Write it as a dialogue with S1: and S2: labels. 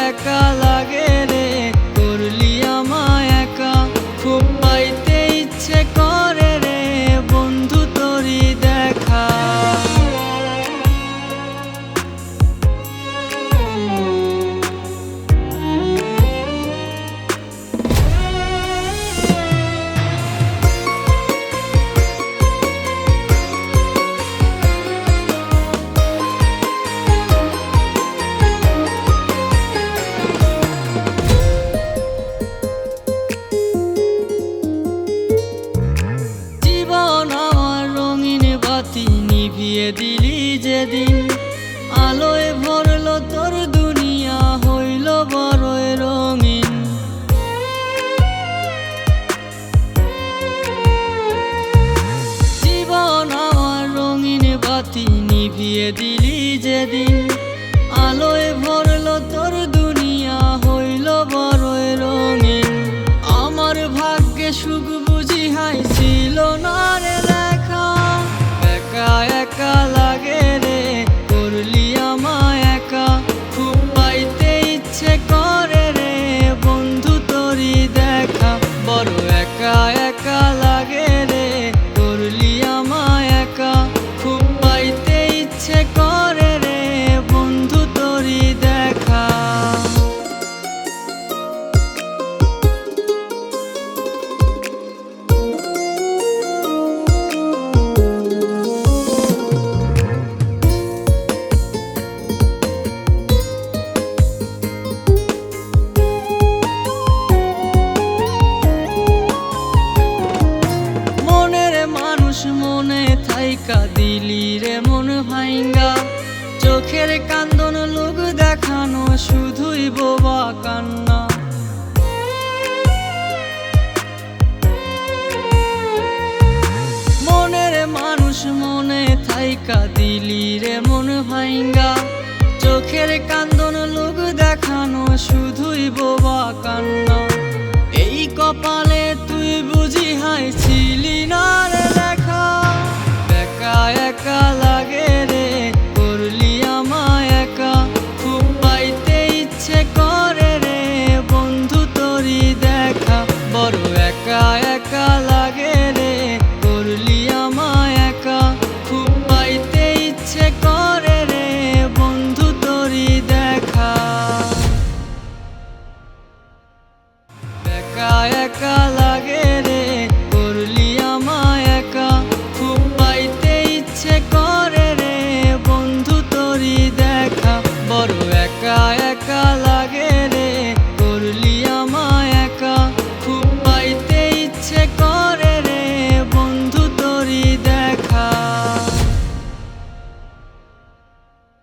S1: একালা নিভিয়ে দিলি যেদিন। আলোয় ভরলো তোর দুনিয়া, হইল বড়ই রঙিন। জীবন আমার রঙিন বাতি নিভিয়ে দিলি যেদিন। আলোয় ভরলো মন চোখের কান্দন লোক দেখানো শুধুই বোবা কান্না। মনের মানুষ মনে থাইকা দিলি রে মন ভাইঙ্গা। চোখের কান্দন লোক দেখানো শুধুই বোবা কান্না। এই কপালে I.